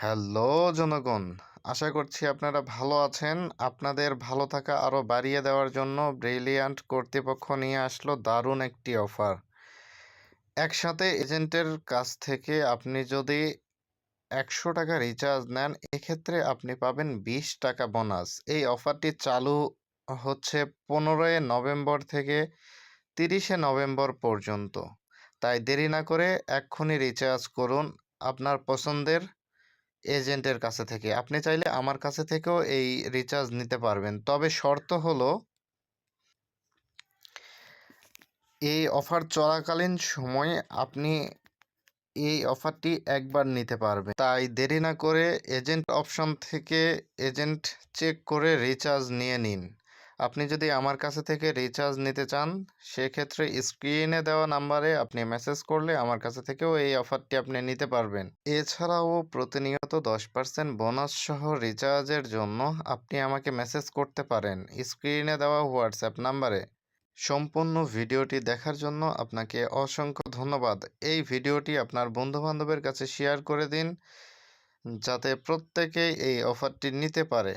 Hello জনগণ, আশা করছি আপনারা ভালো আছেন। আপনাদের ভালো থাকা আরও বাড়িয়ে দেওয়ার জন্য ব্রিলিয়ান্ট কর্তৃপক্ষ নিয়ে আসলো দারুণ একটি অফার। একসাথে এজেন্টের কাছ থেকে আপনি যদি একশো টাকা রিচার্জ নেন, এক্ষেত্রে আপনি পাবেন বিশ টাকা বোনাস এই অফারটি চালু হচ্ছে পনেরোই নভেম্বর থেকে তিরিশে নভেম্বর পর্যন্ত। তাই দেরি না করে এক্ষুনি রিচার্জ করুন। আপনার পছন্দের এজেন্টের কাছে থেকে। আপনি চাইলে আমার কাছে থেকেও এই রিচার্জ নিতে পারবেন। তবে শর্ত হলো এই অফার চলাকালীন সময়ে আপনি এই অফারটি একবার নিতে পারবেন। তাই দেরি না করে এজেন্ট অপশন থেকে এজেন্ট চেক করে রিচার্জ নিয়ে নিন। আপনি যদি আমার কাছে থেকে রিচার্জ নিতে চান, সেক্ষেত্রে স্ক্রিনে দেওয়া নাম্বারে আপনি মেসেজ করলে আমার কাছে থেকেও এই অফারটি আপনি নিতে পারবেন। এছাড়াও প্রতিনিয়ত দশ পার্সেন্ট বোনাস সহ রিচার্জের জন্য আপনি আমাকে মেসেজ করতে পারেন স্ক্রিনে দেওয়া হোয়াটসঅ্যাপ নাম্বারে সম্পূর্ণ ভিডিওটি দেখার জন্য আপনাকে অসংখ্য ধন্যবাদ। এই ভিডিওটি আপনার বন্ধুবান্ধবের কাছে শেয়ার করে দিন, যাতে প্রত্যেকেই এই অফারটি নিতে পারে।